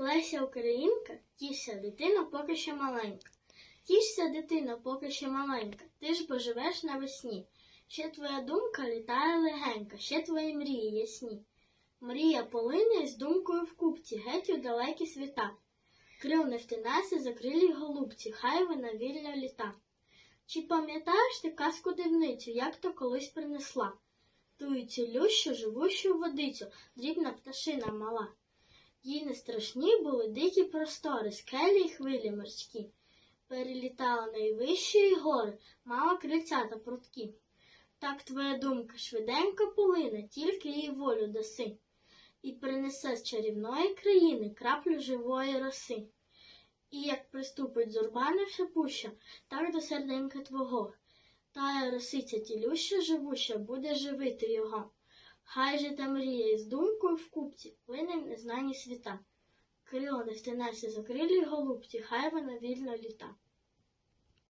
Леся Українка, тішся, дитина поки що маленька. Тішся, дитина, поки що маленька, ти ж бо живеш навесні. Ще твоя думка літає легенька, ще твої мрії ясні. Мрія полине з думкою в купці, геть у далекі світа. Крил не втинайся, закрилі голубці, хай вона вільно літа. Чи пам'ятаєш ти казку дивницю, як то колись принесла? Тую цілющу, живущу водицю, дрібна пташина мала. Їй не страшні були дикі простори, скелі й хвилі морські. Перелітала найвищі гори, мала крильця та прутки. Так твоя думка швиденько полине, тільки їй волю даси, і принесе з чарівної країни краплю живої роси. І як приступить зурбанивши пуща, так до серденька твого. Тая росиця тілюща живуща буде живити його. Хай же та мрія з думкою в купці винен незнані світа. Крило не втинайся закрилі голубці, хай вона вільно літа.